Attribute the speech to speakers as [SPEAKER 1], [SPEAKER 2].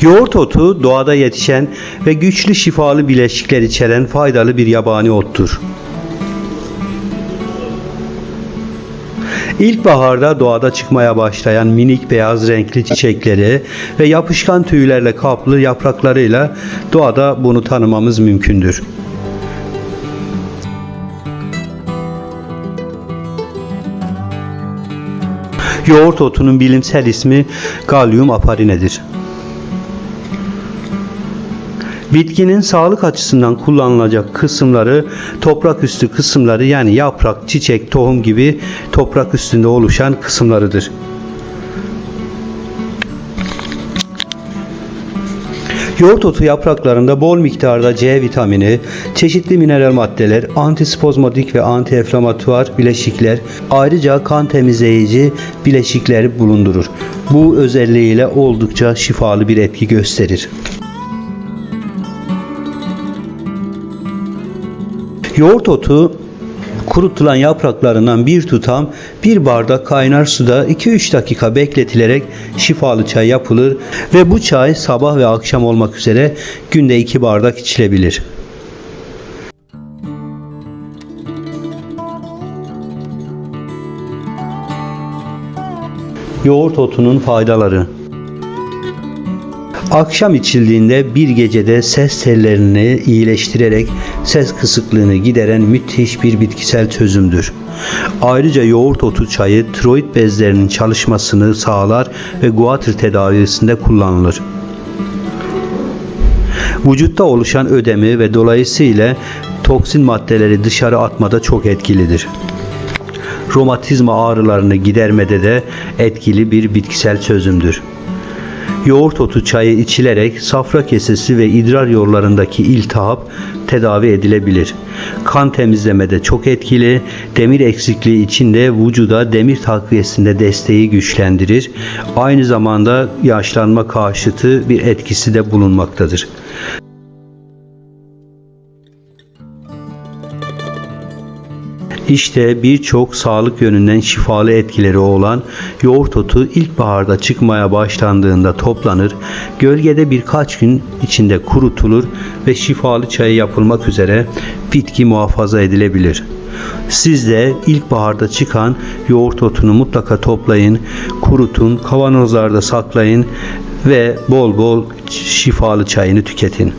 [SPEAKER 1] Yoğurt otu doğada yetişen ve güçlü şifalı bileşikler içeren faydalı bir yabani ottur. İlkbaharda doğada çıkmaya başlayan minik beyaz renkli çiçekleri ve yapışkan tüylerle kaplı yapraklarıyla doğada bunu tanımamız mümkündür. Yoğurt otunun bilimsel ismi Gallium aparinedir. Bitkinin sağlık açısından kullanılacak kısımları toprak üstü kısımları yani yaprak, çiçek, tohum gibi toprak üstünde oluşan kısımlarıdır. Yoğurt otu yapraklarında bol miktarda C vitamini, çeşitli mineral maddeler, antispozmodik ve antiinflamatuar bileşikler, ayrıca kan temizleyici bileşikleri bulundurur. Bu özelliğiyle oldukça şifalı bir etki gösterir. Yoğurt otu kurutulan yapraklarından bir tutam bir bardak kaynar suda 2-3 dakika bekletilerek şifalı çay yapılır ve bu çay sabah ve akşam olmak üzere günde 2 bardak içilebilir. Yoğurt otunun faydaları Akşam içildiğinde bir gecede ses tellerini iyileştirerek ses kısıklığını gideren müthiş bir bitkisel çözümdür. Ayrıca yoğurt otu çayı tiroid bezlerinin çalışmasını sağlar ve guatr tedavisinde kullanılır. Vücutta oluşan ödemi ve dolayısıyla toksin maddeleri dışarı atmada çok etkilidir. Romatizma ağrılarını gidermede de etkili bir bitkisel çözümdür. Yoğurt otu çayı içilerek safra kesesi ve idrar yollarındaki iltihap tedavi edilebilir. Kan temizlemede çok etkili, demir eksikliği için de vücuda demir takviyesinde desteği güçlendirir. Aynı zamanda yaşlanma karşıtı bir etkisi de bulunmaktadır. İşte birçok sağlık yönünden şifalı etkileri olan yoğurt otu ilkbaharda çıkmaya başlandığında toplanır, gölgede birkaç gün içinde kurutulur ve şifalı çayı yapılmak üzere bitki muhafaza edilebilir. Siz de ilkbaharda çıkan yoğurt otunu mutlaka toplayın, kurutun, kavanozlarda saklayın ve bol bol şifalı çayını tüketin.